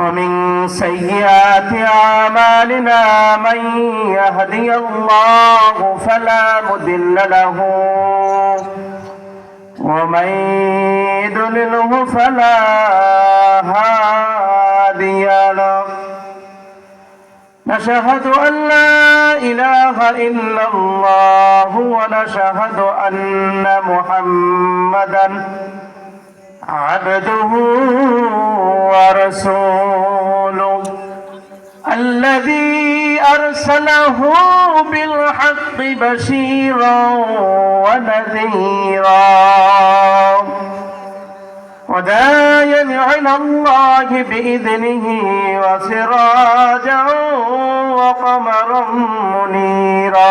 ومن سيئات أعمالنا من يهدي الله فلا مضل له ومن يضلله فلا هادي له نشهد أن لا إله إلا الله ونشهد أن محمدًا عبده ورسوله الذي أرسله بالحق بشيرا ونذيرا. وداعيا إلى الله بإذنه وسراجا وقمرا منيرا.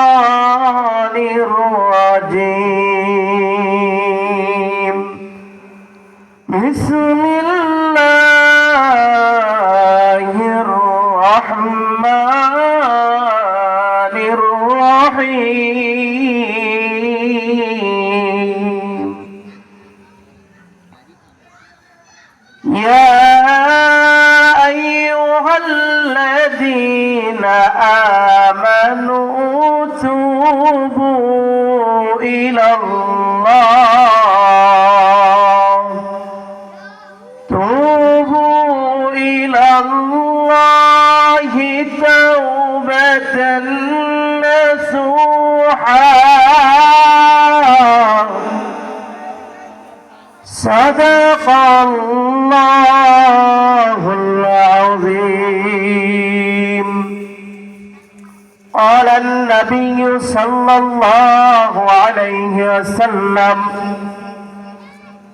الله العظيم. قال النبي صلى الله عليه وسلم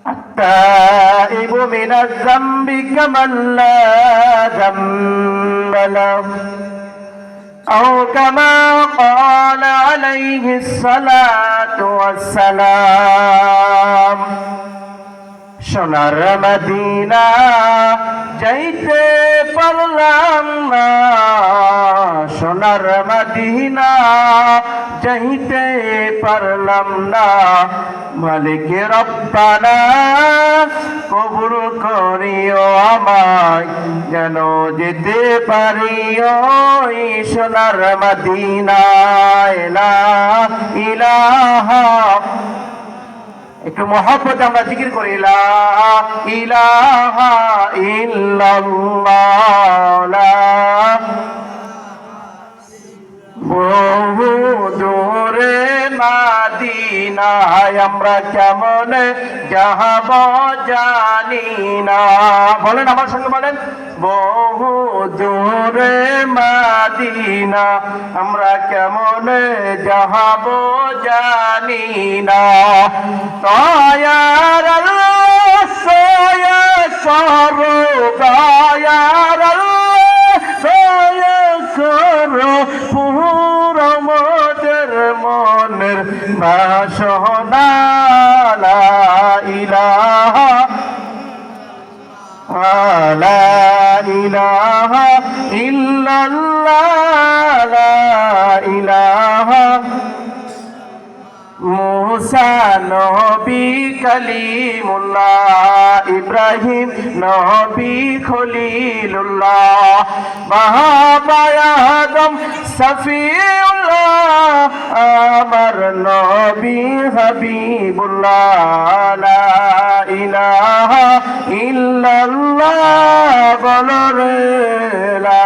التائب من الذنب كمن لا ذنب له أو كما قال عليه الصلاة والسلام. সোনার মদিনা যাইতে পারলাম না। সোনার মদিনা যাইতে পারলাম না। মালিক রব্বানা, কবুল করিও আমায়, যেন যেতে পারি ওই সোনার মদিনায়। লা ইলাহা একটু মহব্বত আমরা জিকির করি ইলাহা বহু দূরে মাদিনায় আমরা কেমন যাহাব জানি না। বলেন আমার সঙ্গে বলেন বহু দূরে মাদিনা, আমরা কেমন যাহাব জানি না। তয়ার সয়া করো দয়ার সয়া করো পুর মনের বাসনা ইলাহা لا إله إلا الله لا إله মুসা নবী কালিমুল্লাহ ইব্রাহিম নবী খলিলুল্লাহ মহাবায়াদম সফিউল্লাহ আমার নবী হাবিবুল্লাহ ইলাহা ইল্লাল্লাহ বলো রে লা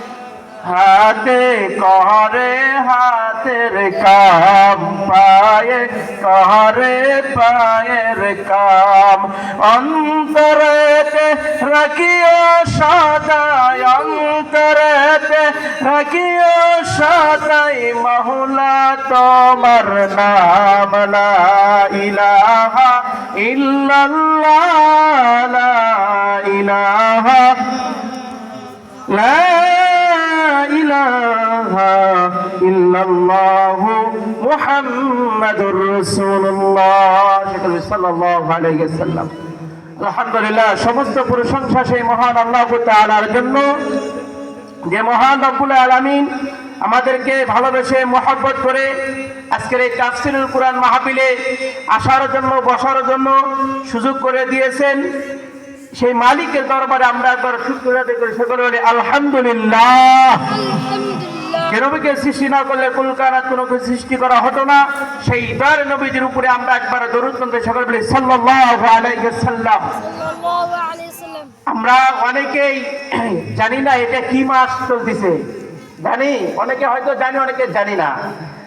হাতে করে হাতের কাম, পায়ে করে পায়ের কাম। অন্তরেতে রাখিও সদায়, অন্তরেতে রাখিও সদাই মহুলা তোমার নাম, লা ইলাহা ইল্লাল্লাহ, লা ইলাহা। لا ইলাহা ইল্লাল্লাহ মুহাম্মাদুর রাসূলুল্লাহ সাল্লাল্লাহু আলাইহি ওয়াসাল্লাম। আলহামদুলিল্লাহ, সমস্ত প্রশংসা সেই মহান আল্লাহ তাআলার জন্য। যে মহান রব্বুল আলামিন আমাদেরকে ভালোবেসে মহব্বত করে আজকের এই তাফসিরুল কোরআন মাহফিলে আসার জন্য, বসার জন্য সুযোগ করে দিয়েছেন। সেই মালিকের দরবারে আমরা একবার শুক্র আদায় করি। সকলে বলি আলহামদুলিল্লাহ। কেনবিকে সৃষ্টি না করলে কুলকানাত কোনো সৃষ্টি করা হতো না। সেই দর নবীজির উপরে আমরা একবার দরুদ মন্ত্রে সকলে বলি সাল্লাল্লাহু আলাইহি সাল্লাম আমরা অনেকেই জানি না এটা কি মাস চলতেছে। জানি অনেকে হয়তো জানি অনেকে জানি না।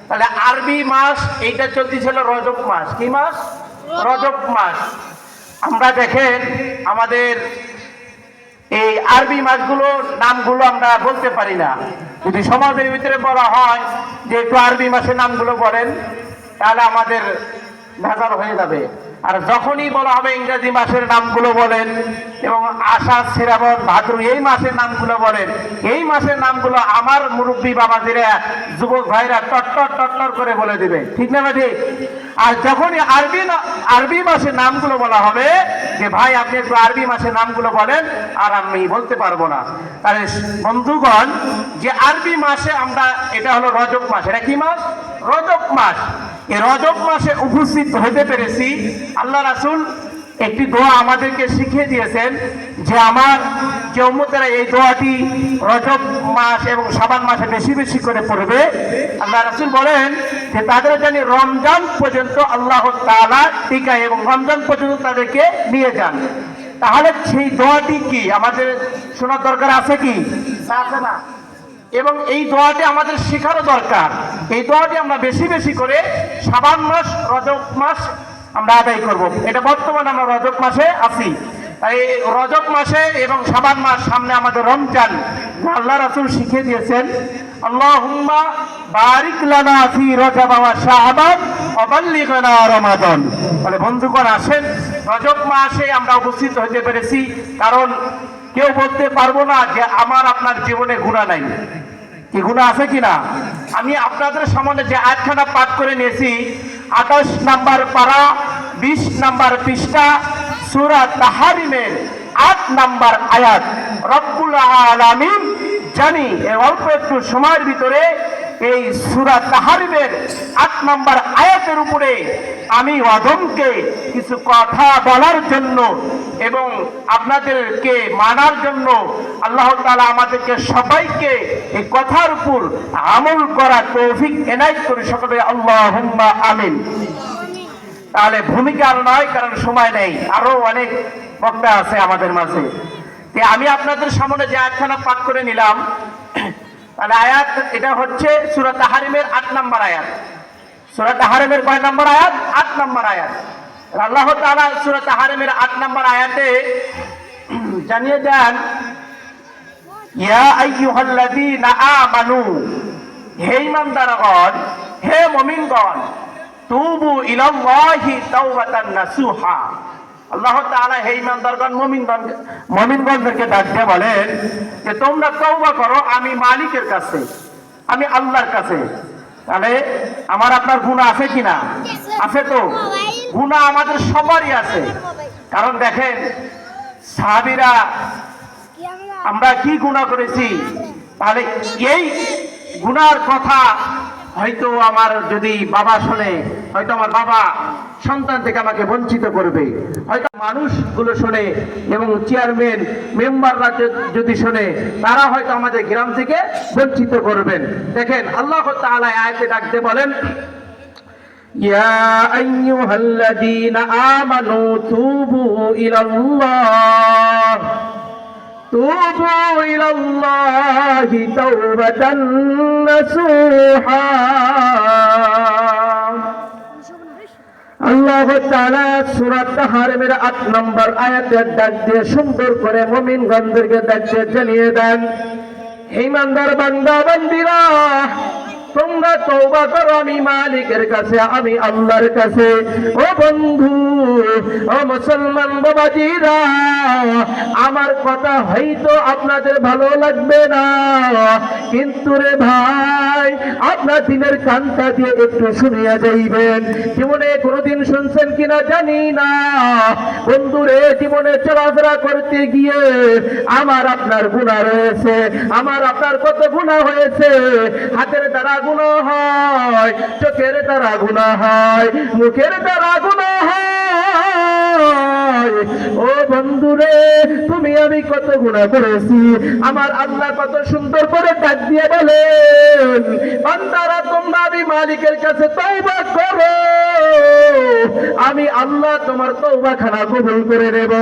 তাহলে আরবি মাস এইটা চলতেছিল রজব মাস। কি মাস? রজব মাস। আমরা দেখেন আমাদের এই আরবি মাসগুলো নামগুলো আমরা বলতে পারি না। যদি সমাজের ভিতরে বলা হয় যে একটু আরবি মাসের নামগুলো বলেন, তাহলে আমাদের ভেজাল হয়ে যাবে। আর যখনই বলা হবে ইংরেজি মাসের নামগুলো বলেন এবং আষাঢ় শ্রাবণ, ভাদ্র, এই মাসের নামগুলো বলেন, এই মাসের নামগুলো আমার মুরব্বী বাবাজিরা, যুবক ভাইরা টট্টর টট্টর করে বলে দিবে। ঠিক না ঠিক আর যখনই আরবি আরবি মাসের নামগুলো বলা হবে, যে ভাই আপনি একটু আরবি মাসের নামগুলো বলেন, আর আমি বলতে পারব না। তাহলে বন্ধুগণ, যে আরবি মাসে আমরা, এটা হলো রজব মাস। এটা কি মাস? রজব মাস। এই রজব মাসে উপস্থিত হতে পেরেছি। আল্লাহ রাসূল একটি দোয়া আমাদেরকে শিখিয়ে দিয়েছেন যে আমার, যে এই দোয়াটি রজব মাস এবং সাবান মাসে বেশি বেশি করে পড়বে, আল্লাহ রাসুল বলেন যে তাদের জানি রমজান পর্যন্ত আল্লাহ তাআলা টিকা এবং রমজান পর্যন্ত তাদেরকে নিয়ে যান। তাহলে সেই দোয়াটি কি? আমাদের শোনার দরকার আছে কি? না, আছে না। এবং এই দোয়াটি আমাদের শেখারও দরকার। এই দোয়াটি আমরা বেশি বেশি করে সাবান মাস রজব মাস আমরা আদায় করব। এটা বর্তমানে আমরা রজব মাসে আছি। তাই রজব মাসে এবং সাবান মাস সামনে আমাদের রমজান। আল্লাহ রাসূল শিখিয়ে দিয়েছেন আল্লাহুম্মা বারিক লানা ফি রজব ওয়া শাবান ওয়া রমাদান। বলে, বন্ধুগণ, আসেন। রজব মাসে আমরা উপস্থিত হতে পেরেছি, কারণ কেউ বলতে পারব না যে আমার আপনার জীবনে গুণা নাই। কি গুণা আছে কিনা? আমি আপনাদের সামনে যে আটখানা পাঠ করে নিয়েছি, আঠাশ নাম্বার পারা, বিশ নাম্বার পৃষ্ঠা, সুরা তাহারিমের আট নাম্বার আয়াত। রব্বুল আলামিন জানি এই অল্প একটু সময়ের ভিতরে এই সুরা তাহারিমের আট নম্বর আয়াতের উপরে আমি অদমকে কিছু কথা বলার জন্য এবং আপনাদেরকে মানার জন্য আল্লাহ তাআলা আমাদেরকে সবাইকে এই কথার উপর আমল করা তৌফিক এনায়েত করে সকলে আল্লাহ আমিন। তাহলে ভূমিকা নয়, কারণ সময় নেই। আরও অনেক বক্তা আছে আমাদের মাঝে। তে আমি আপনাদের সামনে যে আয়াতখানা পাঠ করে নিলাম, তাহলে আয়াত এটা হচ্ছে সুরাত তাহারিমের আট নম্বর আয়াত। সুরাত তাহারিমের কয় নম্বর আয়াত? আট নম্বর আয়াত। আল্লাহ তাআলা সুরাত তাহারিমের আট নম্বর আয়াতে জানিয়ে দেন, ইয়া আইয়ুহাল্লাযীনা আমানু, হে ইমানদারগণ হে মুমিনগণ, তুবু ইলাল্লাহি তাওবাতান নাসুহা। আল্লাহ তাআলা হে ইমানদারগণ মুমিনগণ, মুমিনগণদেরকে ডাক দিয়ে বলেন যে, তোমরা তওবা করো, আমি মালিকের কাছে, আমি আল্লাহর কাছে। তাহলে আমার আপনার গুনাহ আছে কিনা? আছে তো। গুনাহ আমাদের সবারই আছে। কারণ দেখেন, সাহাবীরা আমরা কি গুণা করেছি? তাহলে এই গুনার কথা হয়তো আমার যদি বাবা শোনে, হয়তো আমার বাবা সন্তান থেকে আমাকে বঞ্চিত করবে। হয়তো মানুষগুলো শোনে এবং চেয়ারম্যান মেম্বাররা যদি শোনে, তারা হয়তো আমাদের গ্রাম থেকে বঞ্চিত করবেন। দেখেন, আল্লাহ তাহলে আয়তে ডাকতে বলেন, ইয়া আমানু তুবু ইলাল্লাহ। توبوا إلى الله توبة نصوحا আল্লাহ তাআলা সূরা তাহারিমের 8 নম্বর আয়াতের ডাক দিয়ে সুন্দর করে মুমিনগণদেরকে ডাক দিয়ে জানিয়ে দেন হে ইমানদার বান্দা বান্দিরা তোমরা তওবা করো, আমি মালিকের কাছে, আমি আল্লাহর কাছে। ও বন্ধু, ও মুসলমান বাবাজিরা, আমার কথা হয়তো আপনাদের ভালো লাগবে না। কিন্তু রে ভাই, আপনার দিনের কানটা দিয়ে একটু শুনিয়া যাইবেন। জীবনে কোনোদিন শুনছেন কিনা জানি না। বন্ধুরে জীবনে চলাফেরা করতে গিয়ে আমার আপনার গুণা রয়েছে, আমার আপনার কত গুণা হয়েছে। হাতের দ্বারা গুণা হয়, চোখের দ্বারা গুণা হয়, মুখের দ্বারা গুণা হয়। ও বন্ধুরে, তুমি আমি কত গুণা করেছি, আমার আল্লাহ কত সুন্দর করে ডাক দিয়ে বলেন, বান্দারা তোমরা আমি মালিকের কাছে তওবা করো। আমি আল্লাহ তোমার তওবা খানা কবুল করে নেব।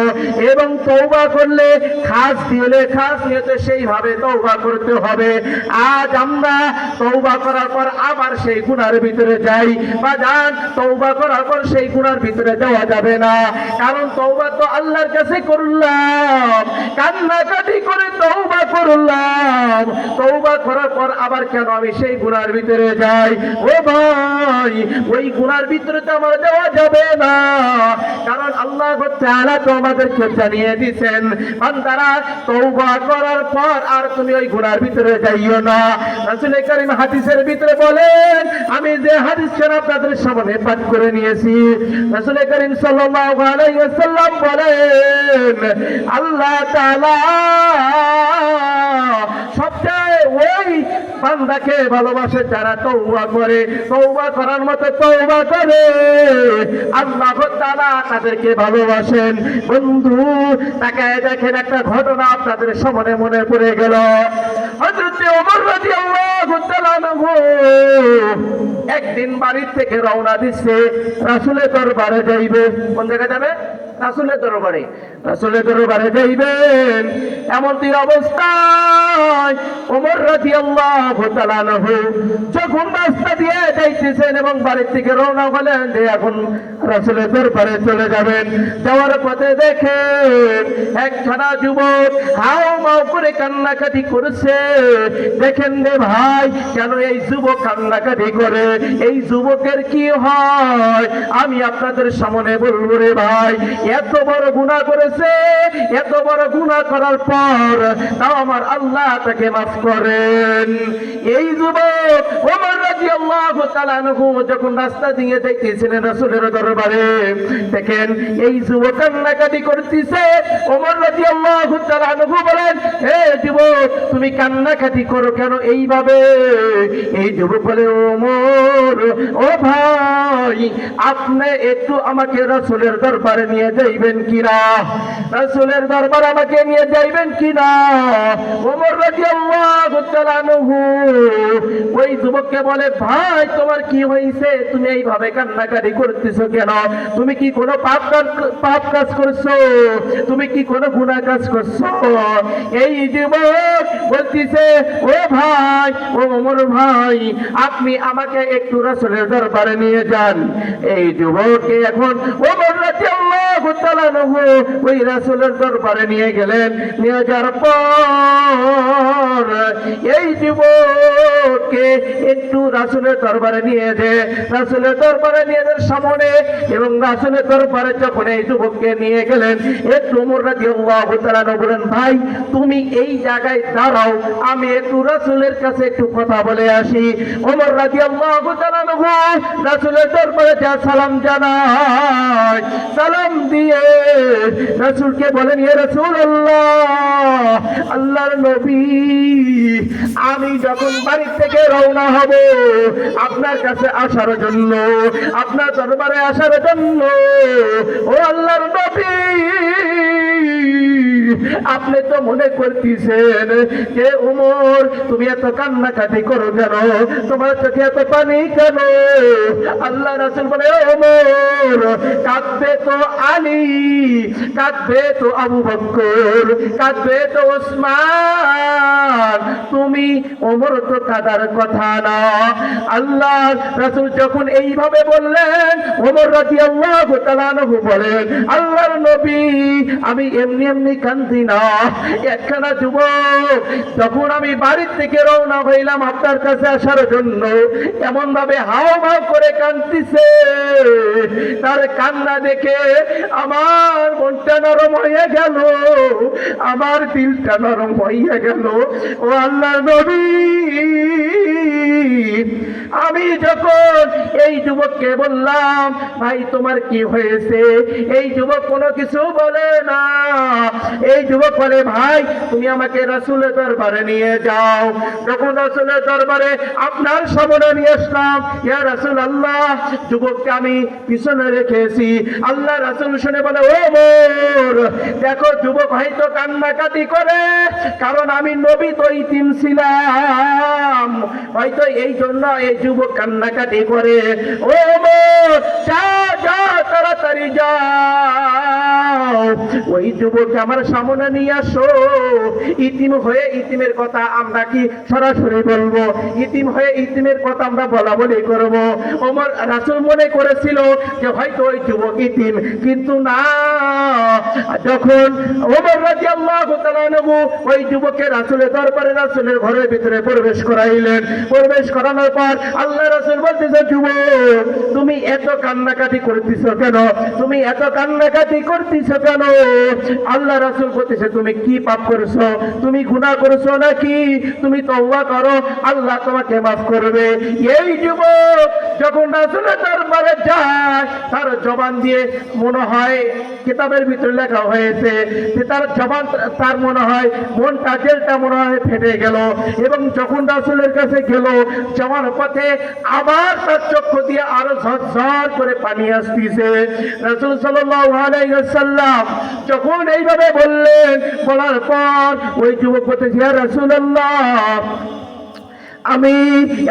এবং তওবা করলে খাস দিলে খাস নিয়তে সেইভাবে তওবা করতে হবে। আজ আমরা তওবা করার পর আবার সেই গুনার ভিতরে যাই। বা যান তওবা করার পর সেই গুনার ভিতরে যাওয়া যাবে না। কারণ তওবা তো আল্লাহর কাছে করলাম। কান্নাকাটি করে তওবা করলাম। তৌবা করার পর আবার কেন আমি সেই গুনার ভিতরে যাই? ও ভাই, ওই গুনার ভিতরে আমার যাওয়া যাবে না। কারণ আল্লাহ তাআলা তো জানিয়ে দিয়েছেন, বান্দারা তওবা করার পর আর তুমি ওই গুনার ভিতরে যাইও না। রাসূল করিম হাদিসের ভিতরে বলেন, আমি যে হাদিসটা আপনাদের সামনে পাঠ করে নিয়েছি। রাসূল করিম সাল্লাল্লাহু আলাইহি ওয়াসাল্লাম বলেন, আল্লাহ তাআলা সবচেয়ে ওই বান্দাকে ভালোবাসে, যারা তৌবা করে তৌবা করার মতো তৌবা করে। আল্লাহ তারা তাদেরকে ভালোবাসেন। বন্ধু তাকে দেখেন একটা ঘটনা আপনাদের সামনে মনে পড়ে গেল। একদিন বাড়ির থেকে রওনা দিচ্ছে রাসূলের দরবারে যাইবে। কোন জায়গায় যাবে? রাসূলের দরবারে, রাসুলের দরবারে যাইবেন। এমনটি অবস্থায় ওমর তাআলা আনহু যখন রাস্তা দিয়ে যাইতেছেন এবং বাড়ির থেকে রওনা হলেন যে এখন রাসুলের দরবারে চলে যাবেন। যাওয়ার পথে দেখেন একখানা যুবক হাও মাও করে কান্নাকাটি করছে। দেখেন রে ভাই, কেন এই যুবক কান্নাকাটি করে? এই যুবকের কি হয়? আমি আপনাদের সামনে বলব রে ভাই এত বড় গুণা করেছে, এত বড় গুণা করার পর তাও আমার আল্লাহ তাকে মাফ করেন। এই যুবক, ওমর তুমি কান্নাকাটি করো কেন এইভাবে? এই যুবক বলে, ওমর, ও ভাই, আপনি একটু আমাকে রাসূলের দরবারে নিয়ে যাইবেন কিনা রাসূলের দরবার আমাকে নিয়ে যাইবেন কিনা ওমর তাআলা আনহু ওই যুবককে বলে ভাই, তোমার কি হয়েছে? তুমি এইভাবে কান্নাকাটি করতেছো কেন? তুমি কি কোনো পাপ পাপ কাজ করছ? তুমি কি কোনো গুণা কাজ করছ? এই যুবক বলতিছে, ও ভাই, ও ওমর ভাই, আপনি আমাকে একটু রাসূলের দরবারে নিয়ে যান। এই যুবককে এখন ওমর রাদিয়াল্লাহু ওই রাসূলের দরবারে নিয়ে গেলেন। নিয়ে যাওয়ার পর এই যুবককে একটু রাসূলের দরবারে নিয়ে যে, রাসূলের দরবারে নিয়ে যাওয়ার সামনে এবং রাসূলের দরবারে যখন এই যুবককে নিয়ে গেলেন, একটু রাদিয়াল্লাহু তাআলা বলেন, ভাই, তুমি এই জায়গায় দাঁড়াও, আমি একটু রাসূলের কাছে একটু কথা বলে আসি। ওমর তাআলা আনহু রাসূলের দরবারে যা সালাম জানায়, সালাম দিয়ে রাসূলকে বলেন, ইয়া রাসূলুল্লাহ, আল্লাহর নবী, আমি যখন বাড়ি থেকে রওনা হব আপনার কাছে আসার জন্য আপনার দরবারে আসার জন্য ও আল্লাহর নবী। আপনি তো মনে করতেছেন যে, উমর, তুমি এত কান্নাকাটি করো কেন? তোমার চোখে এত পানি কেন? আল্লাহ রাসুল বলে, "ও ওমর কাঁদবে তো আলী, কাঁদবে তো আবু বক্কর, কাঁদবে তো ওসমান। তুমি ওমর তো কাদার কথা না। আল্লাহ রাসুল যখন এইভাবে বললেন, ওমর রাজি আল্লাহ বলেন, আল্লাহর নবী, আমি এমনি এমনি কান্দি না একখানা যুবক, যখন আমি বাড়ির থেকে রওনা হইলাম আপনার কাছে আসার জন্য এমন ভাবে হাও হাও করে কান্দিছে তার কান্না দেখে আমার মনটা নরম হয়ে গেল, আমার দিলটা নরম হইয়া গেল। ও আল্লাহ নবী, আমি যখন এই যুবককে বললাম, ভাই, তোমার কি হয়েছে? এই যুবক কোনো কিছু বলে না। এই যুবক বলে ভাই, তুমি আমাকে রাসুলের দরবারে নিয়ে যাও। যখন রাসুলের দরবারে আপনার সামনে নিয়ে আসলাম, ইয়া রাসুল আল্লাহ যুবককে আমি পিছনে রেখেছি। আল্লাহ রাসুল শুনে বলে, ও মোর, দেখো যুবক হয়তো কান্নাকাটি করে, কারণ আমি নবী তো ইতিম ছিলাম। হয়তো এই জন্য এই যুবক কান্নাকাটি করে। ও মোর, যা যা, তাড়াতাড়ি যাও। ওই যুবককে আমার নিয়ে আসো। ইতিম হয়ে ইতিমের কথা আমরা কি সরাসরি বলব? ইতিম হয়ে ইতিমের কথা আমরা বলা বলি করব। ওমর রাসুল মনে করেছিল যে হয়তো ওই যুবক ইতিম, কিন্তু না। যখন ওমর রাজি আল্লাহ ওই যুবককে রাসুলের দরবারে, রাসুলের ঘরের ভিতরে প্রবেশ করাইলেন। প্রবেশ করানোর পর আল্লাহ রাসুল বলতেছে, যুবক, তুমি এত কান্নাকাটি করতেছ কেন? তুমি এত কান্নাকাটি করতেছ কেন? আল্লাহ রাসুল বলতেছে তুমি কি পাপ করেছ? তুমি গুনাহ করেছ নাকি? তুমি তওবা করো, আল্লাহ তোমাকে মাফ করবে। এই যুবক যখন রাসুলের দরবারে যায়, তার জবান দিয়ে মনে হয় কিতাবের ভিতরে লেখা হয়েছে যে তার জবান, তার মনে হয় মনটা, জেলটা মনে হয় ফেটে গেল। এবং যখন রাসুলের কাছে গেল, যাওয়ার পথে আবার তার চক্ষু দিয়ে আরও ঝরঝর করে পানি আসতেছে। রাসুল সাল্লাম যখন এইভাবে বললেন বলার পর ওই যুবক বলতেছে রাসুল্লাহ আমি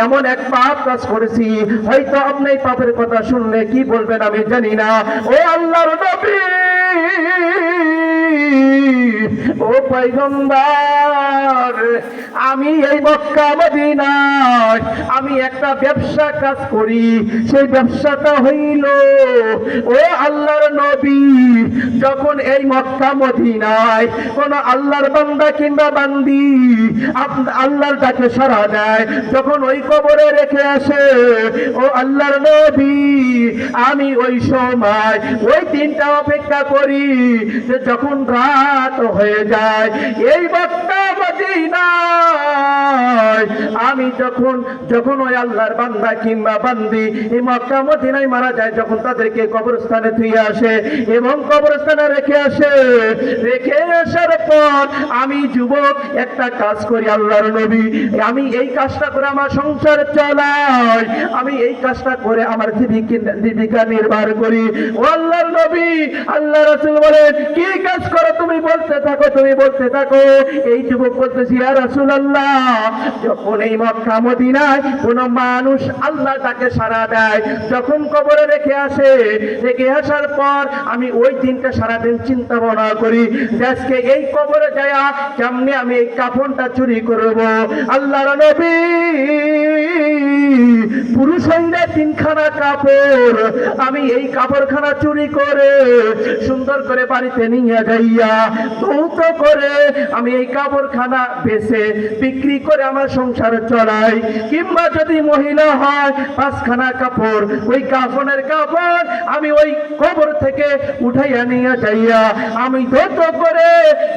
এমন এক পাপ কাজ করেছি। হয়তো আপনি পাপের কথা শুনলে কি বলবেন আমি জানি না। ও আল্লাহর নবী! ও পয়গম্বর, আমি এই মক্কা মদিনায় আমি একটা ব্যবসা কাজ করি। সেই ব্যবসাটা হইল, ও আল্লাহর নবী, যখন এই মক্কা মদিনায় কোন আল্লাহর বান্দা কিংবা বান্দি আল্লাহর ডাকে সারা দেয়, যখন ওই কবরে রেখে আসে, ও আল্লাহর নবী, আমি ওই সময় ওই দিনটা অপেক্ষা করি যে যখন রাত হয়ে যায়। এই মদিনায় আমি যখন যখন ওই আল্লাহর বান্দা কিংবা বান্দি এই মক্কা মদিনায় মারা যায়, যখন তাদেরকে কবরস্থানে ধুয়ে আসে এবং কবরস্থানে রেখে আসে, রেখে আসার পর আমি যুবক একটা কাজ করি আল্লাহর নবী। আমি এই কাজটা করে আমার সংসার চালাই। আমি এই কাজটা করে আমার জীবিকা নির্বাহ করি। ও আল্লাহর নবী, আল্লাহ রাসূল বলেন, কি কাজ করো, তুমি বলতে থাকো, তুমি বলতে থাকো। এই যুবক বলতেছি আর রাসূলুল্লাহ, যখন এই মক্কা, মদিনায় কোন মানুষ আল্লাহ তাকে সারা দেয়, যখন কবরে রেখে আসে, রেখে আসার পর আমি ওই দিনটা সারাদিন চিন্তা ভাবনা করি আজকে এই কবরে যায়া কেমনে আমি এই কাফনটা চুরি করব? আল্লাহর নবী, পুরুষ হইলে তিনখানা কাপড়, আমি এই কাপড়খানা চুরি করে সুন্দর করে বাড়িতে নিয়ে যাইয়া ধৌত করে আমি এই কাপড়খানা বেছে বিক্রি করে আমার সংসার চলাই। কিংবা যদি মহিলা হয়, পাঁচখানা কাপড়, ওই কাফনের কাপড় আমি ওই কবর থেকে উঠাইয়া নিয়ে যাইয়া আমি ধৌত করে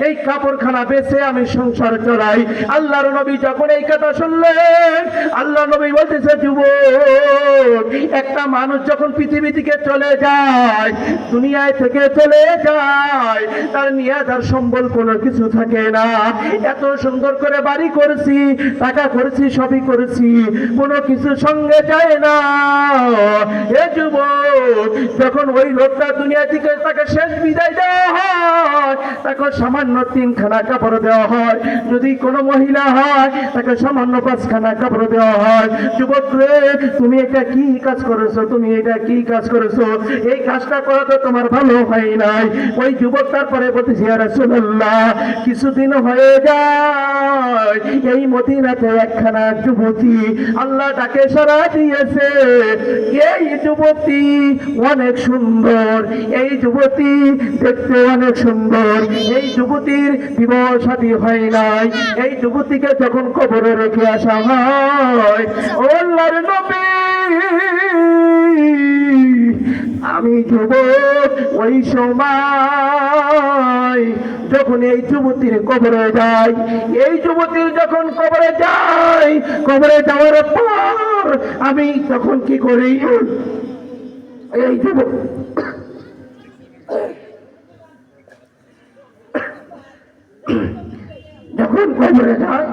এই কাপড়খানা বেছে আমি সংসার চলাই। আল্লাহর নবী যখন এই কথা শুনলেন আল্লাহ নবী বলতেছে, যুবক, একটা মানুষ যখন পৃথিবী থেকে চলে যায়, দুনিয়ায় থেকে চলে যায়, তার নিয়ে সম্বল কোনো কিছু থাকে না। এত সুন্দর করে বাড়ি করেছি, টাকা করেছি, সবই করেছি, কোনো কিছু সঙ্গে যায় না। এ যখন ওই লোকটা দুনিয়া থেকে তাকে শেষ বিদায় দেওয়া হয়, তাকে সামান্য তিনখানা কাপড় দেওয়া হয়। যদি কোনো মহিলা হয়, তাকে সামান্য পাঁচখানা কাপড় দেওয়া হয়। যুবক তুমি এটা কি কাজ করেছ? তুমি এটা কি কাজ করেছ? এই কাজটা করা তো তোমার ভালো হয় নাই ওই যুবক তারপরে বলতেছি রাসূলুল্লাহ, কিছুদিন হয়ে যায়। এই মদিনাতে একখানা যুবতী আল্লাহ তাকে সারা দিয়েছে। এই যুবতী অনেক সুন্দর। এই যুবতী দেখতে অনেক সুন্দর। এই যুবতীর বিবাহ সাথী হয় নাই। এই যুবতীকে যখন কবরে রেখে আসা হয় ও আল্লাহর নবী আমি যুবক ওই সময় যখন এই যুবতীর কবরে যাই, এই যুবতীর যখন কবরে যাই, কবরে যাওয়ার পর আমি তখন কি করি? এই যুবক যখন কবরে যায়